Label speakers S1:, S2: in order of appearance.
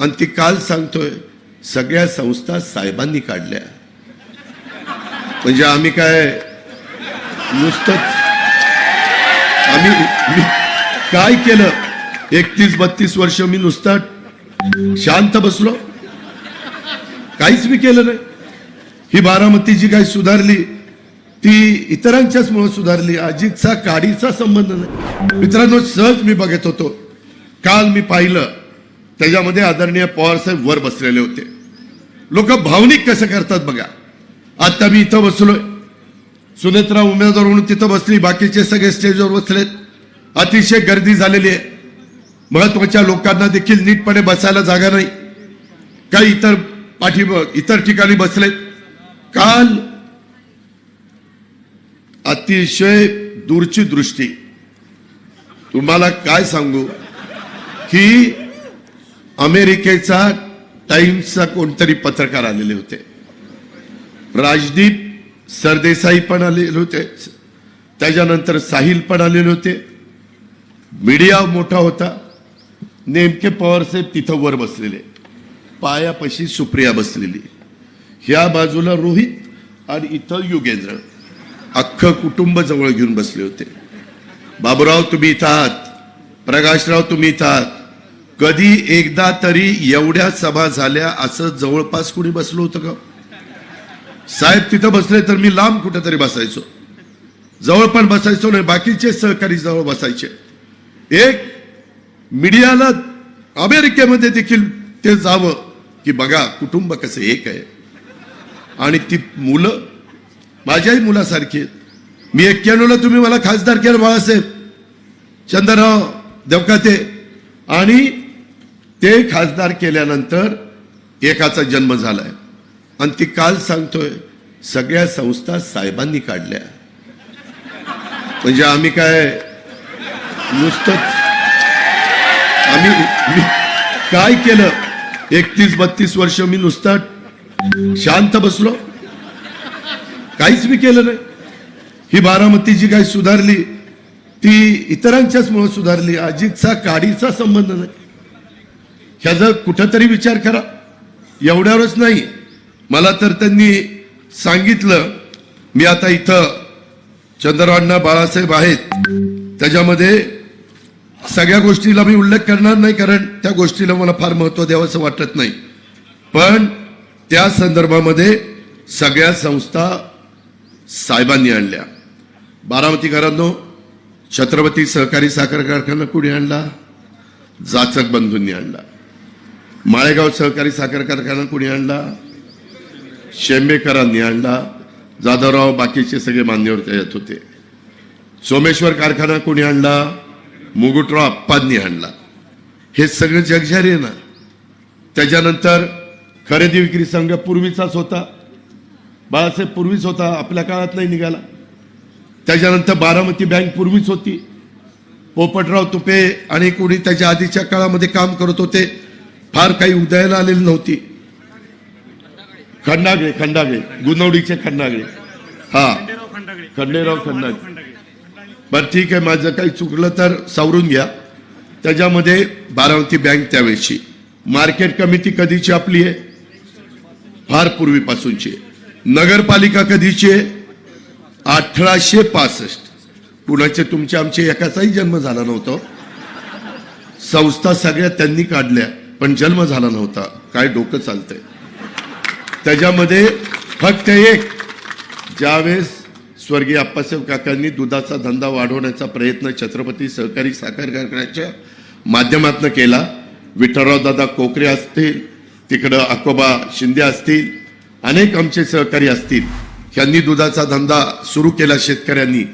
S1: आणि ती काल सांगतोय सगळ्या संस्था साहेबांनी काढल्या. म्हणजे आम्ही काय नुसतंच आम्ही काय केलं? एकतीस बत्तीस वर्ष मी नुसता शांत बसलो. काहीच मी केलं नाही. ही बारामती जी काही सुधारली ती इतरांच्याच मुळे सुधारली. अजितचा काडीचा संबंध नाही. मित्रांनो सहज मी बघत होतो. काल मी पाहिलं त्याच्यामध्ये आदरणीय पवारसाहेब वर बसलेले होते. लोक भावनिक कसं करतात बघा. आता मी इथं बसलोय. सुनेत्रा उमेदवार म्हणून तिथं बसली बाकीचे सगळे स्टेजवर बसलेत. अतिशय गर्दी झालेली आहे. महत्त्वाच्या लोकांना देखील नीटपणे बसायला जागा नाही. काही इतर पाठी इतर ठिकाणी बसलेत. काल अतिशय दूरची दृष्टी. तुम्हाला काय सांगू? की अमेरिकेचा टाइम्सचा कोणतरी पत्रकार आलेले होते. राजदीप सरदेसाई पण आलेले होते. त्याच्यानंतर साहिल पण आलेले होते. मीडिया मोठा होता. नेमके पवारसाहेब तिथं वर बसलेले. पायापाशी सुप्रिया बसलेली. ह्या बाजूला रोहित आणि इथं युगेंद्र. अख्खं कुटुंब जवळ घेऊन बसले होते. बाबूराव तुम्ही इथं आहात. प्रकाशराव तुम्ही इथं आहात. कधी एकदा तरी एवढ्या सभा झाल्या असं जवळपास कुणी बसलो होतं का? साहेब तिथं बसले तर मी लांब कुठेतरी बसायचो. जवळ पण बसायचो नाही बाकीचे सहकारी जवळ बसायचे. एक मीडियाला अमेरिकेमध्ये देखील ते जावं की बघा कुटुंब कसं एक आहे. आणि ती मुलं माझ्याही मुलासारखी आहेत. मी एक्क्याण्णवला तुम्ही मला खासदार केलं बाळासाहेब. चंद्रराव देवकाते. आणि ते खासदार केल्यानंतर एकाचा जन्म झालाय. आणि ती काल सांगतोय सगळ्या संस्था साहेबांनी काढल्या. म्हणजे आम्ही काय नुसतंच आम्ही काय केलं? एकतीस बत्तीस वर्ष मी नुसता शांत बसलो. काहीच मी केलं नाही. ही बारामती जी काही सुधारली ती इतरांच्याच मुळे सुधारली अजितचा काडीचा संबंध नाही. ह्याचा कुठंतरी विचार करा. एवढ्यावरच नाही. मला तर त्यांनी सांगितलं मी आता इथं चंद्रवांना बाळासाहेब आहेत. त्याच्यामध्ये सगळ्या गोष्टीला मी उल्लेख करणार नाही कारण त्या गोष्टीला मला फार महत्त्व द्यावंसं वाटत नाही. पण त्या संदर्भामध्ये सगळ्या संस्था साहेबांनी आणल्या. बारामतीकरांनो छत्रपती सहकारी साखर कारखाना कुणी आणला? जाचक बंधूंनी आणला. माळेगाव सहकारी साखर कारखाना कुणी आणला? शेंबेकरांनी आणला. जाधवराव बाकीचे सगळे मान्यवर त्याच्यात होते. सोमेश्वर कारखाना कोणी आणला? मुगुटराव अप्पांनी आणला. हे सगळं जगजारी आहे ना. त्याच्यानंतर खरेदी विक्री संघ पूर्वीचाच होता. बाळासाहेब पूर्वीच होता आपल्या काळात नाही निघाला. त्याच्यानंतर बारामती बँक पूर्वीच होती. पोपटराव तुपे आणि कोणी त्याच्या आधीच्या काळामध्ये काम करत होते. फार काही उदयाला आलेली नव्हती. खंडागळे खंडागळे गुनवडीचे खंडागळे. हा. खंडेराव खंडागळे. बरं ठीक आहे माझं काही चुकलं तर सावरून घ्या. त्याच्यामध्ये बारामती बँक त्यावेळेची. मार्केट कमिटी कधीची आपली आहे? फार पूर्वीपासूनची आहे. नगरपालिका कधीची आहे? अठराशे पासष्ट. पुण्याचे तुमचे आमचे एकाचाही जन्म झाला नव्हता. संस्था सगळ्या त्यांनी काढल्या. पण जन्म झाला नव्हता. काय डोकं चालतंय. त्याच्यामध्ये फक्त एक ज्यावेळेस स्वर्गीय आप्पासाहेब काकांनी दुधाचा धंदा वाढवण्याचा प्रयत्न छत्रपती सहकारी साखर कारखान्याच्या माध्यमातून केला. विठ्ठलराव दादा कोकरे असतील तिकडं अकोबा शिंदे असतील अनेक आमचे सहकारी असतील. यांनी दुधाचा धंदा सुरू केला शेतकऱ्यांनी.